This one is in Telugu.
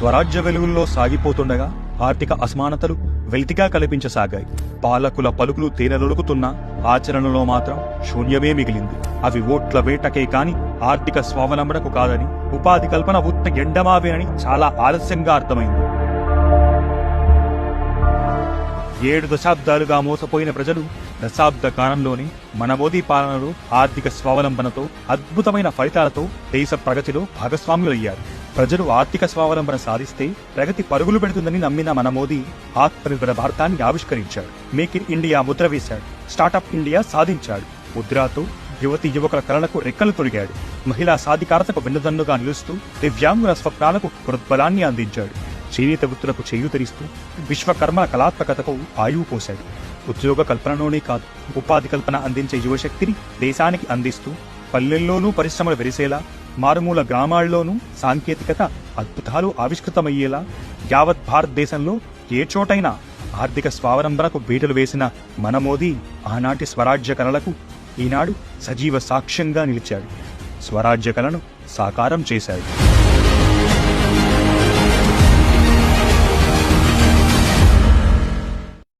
స్వరాజ్య వెలుగుల్లో సాగిపోతుండగా ఆర్థిక అసమానతలు వెల్తిగా కల్పించసాగాయి. పాలకుల పలుకులు తేనెలొలుకుతున్నా ఆచరణలో మాత్రం శూన్యమే మిగిలింది. అవి ఓట్ల వేటకే కాని ఆర్థిక స్వావలంబనకు కాదని ఉపాధి కల్పన ఉత్త ఎండమావేనని చాలా ఆలస్యంగా అర్థమైంది. ఏడు దశాబ్దాలుగా మోసపోయిన ప్రజలు దశాబ్ద కాలంలోనే మన మోదీ పాలనలో ఆర్థిక స్వావలంబనతో అద్భుతమైన ఫలితాలతో దేశ ప్రగతిలో భాగస్వాములయ్యారు. ప్రజలు ఆర్థిక స్వావలంబన సాధిస్తే ప్రగతి పరుగులు పెడుతుందని నమ్మిన మన మోదీ ఆత్మనిర్భర భారతాన్ని ఆవిష్కరించాడు. మేక్ ఇన్ ఇండియా ముద్ర వేశాడు. స్టార్టప్ ఇండియా సాధించాడు. ముద్రాతో యువతి యువకుల కలలకు రెక్కలు తొడిగాడు. మహిళా సాధికారతకు వెన్నుదన్నుగా నిలుస్తూ దివ్యాంగుల స్వప్నాలకు ప్రోద్బలాన్ని అందించాడు. చేనేత వృత్తులకు చేయూతరిస్తూ విశ్వకర్మ కళాత్మకతకు ఆయువు పోశాడు. ఉద్యోగ కల్పనలోనే కాదు ఉపాధి కల్పన అందించే యువశక్తిని దేశానికి అందిస్తూ పల్లెల్లోనూ పరిశ్రమలు వెరిసేలా మారుమూల గ్రామాల్లోనూ సాంకేతికత అద్భుతాలు ఆవిష్కృతమయ్యేలా యావత్ భారతదేశంలో ఏ చోటైనా ఆర్థిక స్వావలంబనకు బీటలు వేసిన మన మోదీ ఆనాటి స్వరాజ్య కళలకు ఈనాడు సజీవ సాక్ష్యంగా నిలిచాడు. స్వరాజ్య కళను సాకారం చేశాడు